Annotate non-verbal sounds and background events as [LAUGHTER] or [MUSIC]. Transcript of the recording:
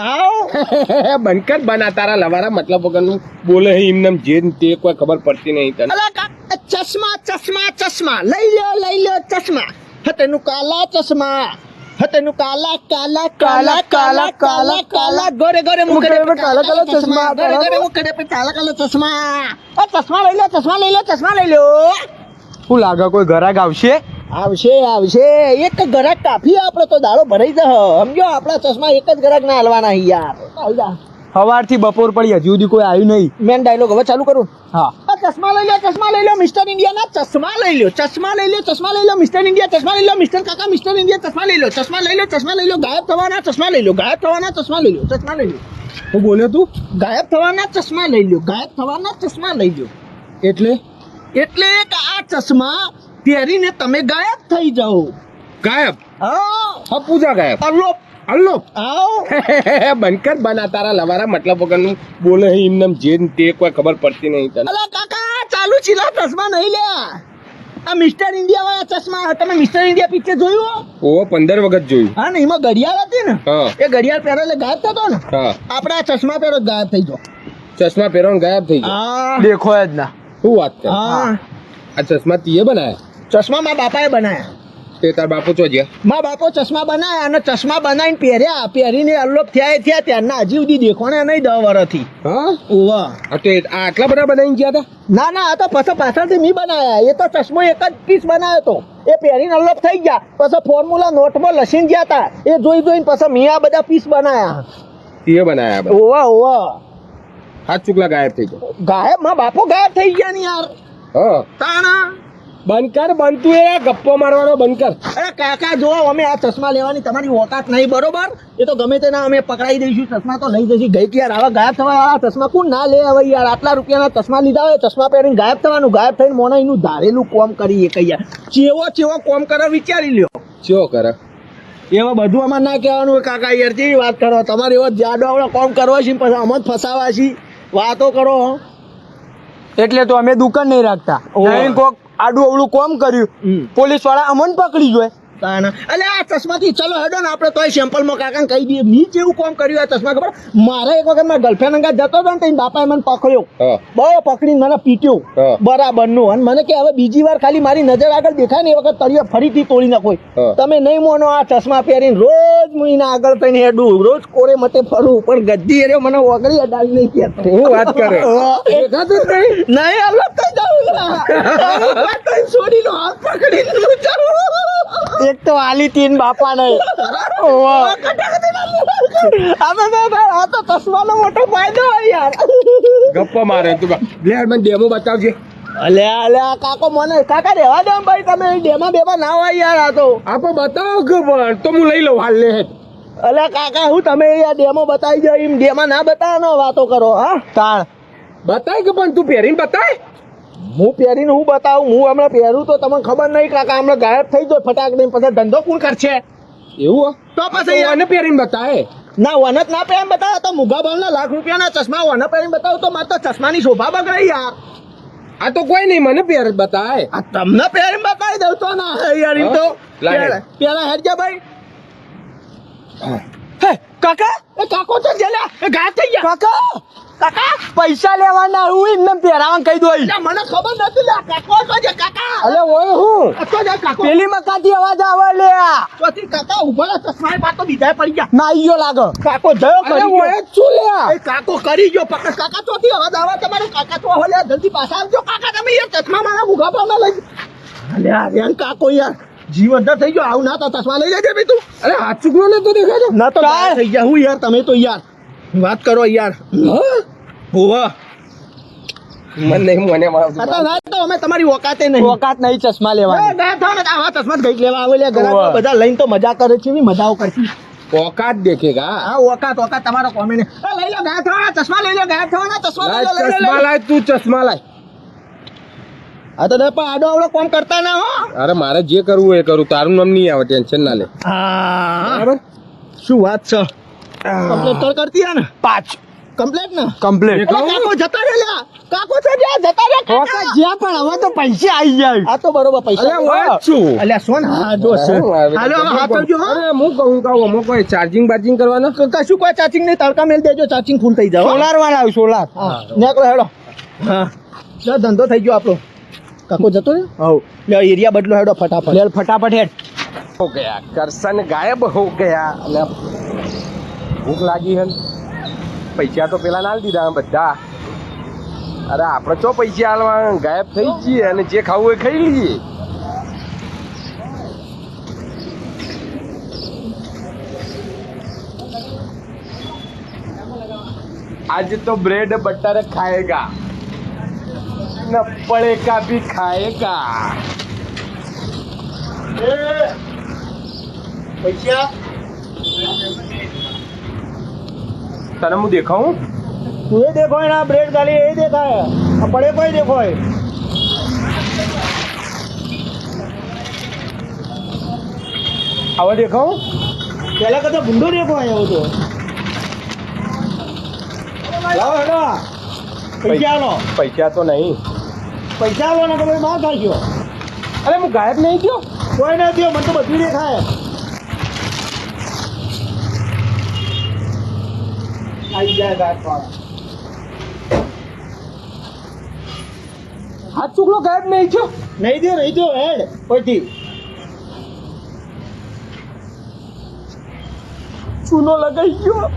આવ. [LAUGHS] બંકર બના તારા લવારા મતલબ વગરનું. બોલે હે એમને જે તે કોઈ ખબર પડતી નહીં તને. અલા કા ચશ્મા ચશ્મા ચશ્મા. લઈ લ્યો લઈ લ્યો ચશ્મા. હતેનું કાલા ચશ્મા. હતેનું કાલા કાલા કાલા કાલા કાલા કાલા ગોરે ગોરે મુકડે પે કાલા કાલા ચશ્મા ગોરે ગોરે મુકડે પે કાલા કાલા ચશ્મા. ઓ ચશ્મા લઈ લો ચશ્મા લઈ લો ચશ્મા લઈ લો શું લાગે કોઈ ઘરાક આવશે? આવશે આવશે એક ગરાક કાફી આપણે તો દાડો ભરાઈ જશે સમજો આપણા ચશ્મા એક જ ગરાક ના હલવાના યાર. સવારથી બપોર પડી હજુ સુધી કોઈ આવ્યું નહીં મેન ડાયલોગ હવે ચાલુ કરું હા ચશ્મા લઈ લો ચશ્મા લઈ લો મિસ્ટર ઇન્ડિયા ના ચશ્મા લઈ લો ચશ્મા લઈ લો ચશ્મા લઈ લો મિસ્ટર ઇન્ડિયા ચશ્મા લઈ લો મિસ્ટર કાકા મિસ્ટર ઇન્ડિયા ચશ્મા લઈ લો ચશ્મા લઈ લો ચશ્મા લઈ લો ગાયબ થવાના ચશ્મા લઈ લો ગાયબ થવાના ચશ્મા લઈ લો ચશ્મા લઈ લો હું બોલ્યો તું ગાયબ થવાના ચશ્મા લઈ લો ગાયબ થવાના ચશ્મા લઈ લો એટલે એટલે આ ચશ્મા પહેરીને તમે ગાયબ થઈ જાઓ. ગાયબ? હા. પૂજા ગાયબ? અલ્લો અલ્લો આવો. [LAUGHS] બનકર બના તારા લવારા મતલબ વગરનું બોલે હે એમને જે તે કોઈ ખબર પડતી નહીં તને. અલા કાકા ચાલુ ચીલા ચશ્મા નહીં લે. આ મિસ્ટર ઇન્ડિયા વાળા ચશ્મા તમે મિસ્ટર ઇન્ડિયા પિક્ચર જોયું ઓ પંદર વખત જોયું. હા ને એમાં ઘડિયાળ હતી ને? એ ઘડિયાળ પહેરો એટલે ગાયબ થતો ને? હા. આપણા ચશ્મા પહેરો ગાયબ થઈ ગયો ચશ્મા પહેરો ગાયબ થઈ ગયો હા. દેખો જ ના. શું વાત છે? હા. આ ચશ્મા તીએ બનાયા? ચશ્મા મારા બાપાએ બનાયા. તે તાર બાપુ ચો જ્યાં? મા બાપો ચશ્મા બનાવ્યા અને ચશ્મા બનાવીને પહેર્યા. પહેરીને અલ્લોપ થયા થયા. ત્યારના હજી સુધી દેખવાના નહીં દસ વર્ષથી હા? ઓવા તો આ આટલા બધા બનાવીને ગયા હતા ના ના આ તો પછી પાછળથી મી બનાવ્યા એ તો ચશ્મો એક જ પીસ બનાવ્યો તો. એ પહેરીને અલ્લોપ થઈ ગયા. પછી ફોર્મ્યુલા નોટમાં લસીને ગયા હતા એ જોઈ જોઈને પછી મી આ બધા પીસ બનાવ્યા એ બનાવ્યા ઓવા ઓવા હાથ ચુકલા ગાયબ થઈ ગયો. ગાયબ? માં બાપો ગાયબ થઈ ગયા ને યાર. હા. તાણા. બંકર બનતું એ ગપ્પો મારવાનો બંકર અરે કાકા જો અમે આ ચશ્મા લેવાની તમારી ઓકાત નહીં બરોબર? એ તો ગમે તેના અમે પકડાઈ દઈશું ચશ્મા તો લઈ જઈશું. ગઈ યાર આવા ગાયબ થવા આ ચશ્મા કોણ ના લે હવે યાર? આટલા રૂપિયાના ચશ્મા લીધા હોય ચશ્મા પહેરીને ગાયબ થવાનું ગાયબ થઈને મોના એનું ધારેલું કોમ કરીએ કઈ યાર ચેવો ચેવો કોમ કરે વિચારી લ્યો. ચેવો કરે. એવા બધું અમારે ના કહેવાનું હોય કાકા યાર જેવી વાત કરો તમારે એવો જાડો આવડો કોમ કરવા છે પછી અમે જ ફસાવા છીએ વાતો કરો એટલે તો અમે દુકાન નહીં રાખતા. કોક આડું અવળું કોમ કર્યું. પોલીસવાળા અમને પકડી જોય તાના. અલે આ ચશ્માથી ચલો હેડો ને આપણે તોય સેમ્પલમાં કાકાને કહી દઈએ. મી જેવું કોમ કર્યું આ ચશ્મા ખબર? મારે એક વખત મારા ગર્લફ્રેન્ડ અંગા જતો હતો ને તો એના બાપાએ મને પકડ્યો. બહુ પકડીને મને પીટ્યો. બરાબરનું. અને મને કે હવે બીજી વાર ખાલી મારી નજર આગળ દેખાય ને એ વખત તળિયો ફરીથી તોડી નાખો. તમે નહીં મોનો આ ચશ્મા પહેરીને રોજ હું એના આગળ થઈને હેડું. રોજ કોરે મતે ફરું પણ ગદ્દી એર્યો મને ઓગળી અડાવી નહીં કહેતો હું વાત કરે? [LAUGHS] નહીં? અલગ થઈ જાઉં [LAUGHS] છોડી નો હાથ પકડીને એક તો આલી તીન બાપા તો આ તો ચશ્માનો મોટો ફાયદો હોય યાર. ગપ્પો મારે તું લે મને ડેમો બતાવજે. અલે અલે કાકો મને કાકા રહેવા દો ને ભાઈ તમે ડેમાં બેમાં ના હોય યાર આ તો. આપો બતાવો કે પણ તો હું લઈ લઉં હાલ લે અલે કાકા હું તમે યાર ડેમો બતાવી દો એમ ડેમા ના બતાવવાનો વાતો કરો હા? તાણ. બતાય કે પણ તું પહેરીને બતાય? હું પહેરીને હું બતાવું હું હમણાં પહેરું તો તમને ખબર નહીં કાકા હમણાં ગાયબ થઈ જાય ફટાક નહીં પછી ધંધો કોણ કરશે? એવું તો પછી આને પહેરીને બતાય ના વનત ના પહેરીને બતાવે તો મુગા ભાવના લાખ રૂપિયાના ચશ્મા વન પહેરીને બતાવો તો મારે તો ચશ્માની શોભા બગડાઈ યાર. આ તો કોઈ નહીં મને પહેર બતાય આ તમને પહેરીને બતાવી દઉં તો ના. યાર એમ તો હા? પેલા- હેરજા ભાઈ. હે કાકા? એ કાકો તો જેલા. એ થઈ ગયા. કાકા? કાકા? પૈસા લેવાના હું એમને પહેરાવાનું કહી દો એટલે મને ખબર નથી લે કાકો તો જે કાકા? અલે ઓય હું? તો જે કાકો. પેલી મકાતી અવાજ આવે લે. તોથી કાકા ઊભા ચશ્મા એ તો બીજા પડી ગયા. ના ઈયો લાગો. કાકો જયો કરી ઓય ગયો જ શું લે એ કાકો કરી ગયો પકડ. કાકા ચોથી અવાજ આવે તમારે. કાકા તો હવે લે જલ્દી પાછા આવજો. કાકા તમે યાર ચશ્મા મારા મુખા પર લઈ અલે આ કાકો યાર. જીવ અંદર થઈ ગયો. આવું ના તો ચશ્મા લઈ લેજે ભાઈ તું અરે હાથ ચૂકડો ને તો દેખાય છે ના તો થઈ ગયા. હું યાર તમે તો યાર. વાત કરો યાર. હોવા. મને નહીં મને મારું. આ તો ના તો અમે તમારી ઓકાતે નહીં. ઓકાત નહીં ચશ્મા લેવા ગયા થાવ ને આવા ચશ્મા ગઈ લેવા આવે લે ગ્રાહકો બધા લઈને તો મજા કરે છે એવી મજાઓ કરશી. ઓકાત દેખેગા હા ઓકાત ઓકાત. તમારો કોમેન્ટ એ લઈ લો ગયા થવાના ચશ્મા લઈ લો ગયા થવાના. ચશ્મા લઈ લો ચશ્મા લાય તું ચશ્મા લાય. આ તો પણ આડો આવડો કોમ કરતા ના હો. અરે મારે જે કરવું એ કરું. તારું નામ નહીં આવે ટેન્શન ના લે. હા. બરાબર? શું વાત છે? કમ્પ્લેટ તો કરતી હે ને? પાંચ કમ્પ્લેટ ને? કમ્પ્લેટ કાકો જતા રે લ્યા. કાકો છે જ્યાં જતા રે કાકા. જ્યાં પણ હવે તો પૈસા આવી જાય. આ તો બરોબર પૈસા અલ્યા હું. છું અલ્યા સોન હા જો છે હાલો હાથ આવજો હા. અરે હું કહું કહું અમુક કોઈ ચાર્જિંગ બાર્જિંગ કરવાનો? કશું કોઈ ચાર્જિંગ નહીં. તડકા મેલ દેજો ચાર્જિંગ ફૂલ થઈ જાવ સોલાર વાળા આવ્યું સોલાર. હા. નીકળો હેડો. હા. ધંધો થઈ ગયો આપણો. કાકો જતો ને હવ લે એરિયા બદલો હેડો ફટાફટ લે ફટાફટ હેડ હો ગયા કરસન ગાયબ હો ગયા અને ભૂખ લાગી હે પૈસા તો પેલા ના દીધા હે બધા અરે આપણે ચો પૈસા હાલવા ગાયબ થઈ જ જઈએ અને જે ખાવું એ ખાઈ લઈએ आज तो ब्रेड बटर खाएगा न पड़ेगा भी खाएगा પૈસા તને હું દેખાઉં તું એ દેખો ના બ્રેડ ગાલી એ દેખાય આ પડે કોઈ દેખો હવે દેખાઉં પેલા કદા ભૂંડો દેખો આવ્યો તો લાવો હેડો પૈસા આલો પૈસા તો નહીં પૈસા આલો ને તો ભાઈ માર ખાઈ ગયો. અરે હું ગાયબ નહીં ગયો કોઈ ના થયો, મને તો બધું દેખાય. આવી હાથ ચૂકલો, ગાયબ નહીં થયો? નહીં થયો નહીં થયો, હેડ પછી ચૂનો લગાઈ ગયો.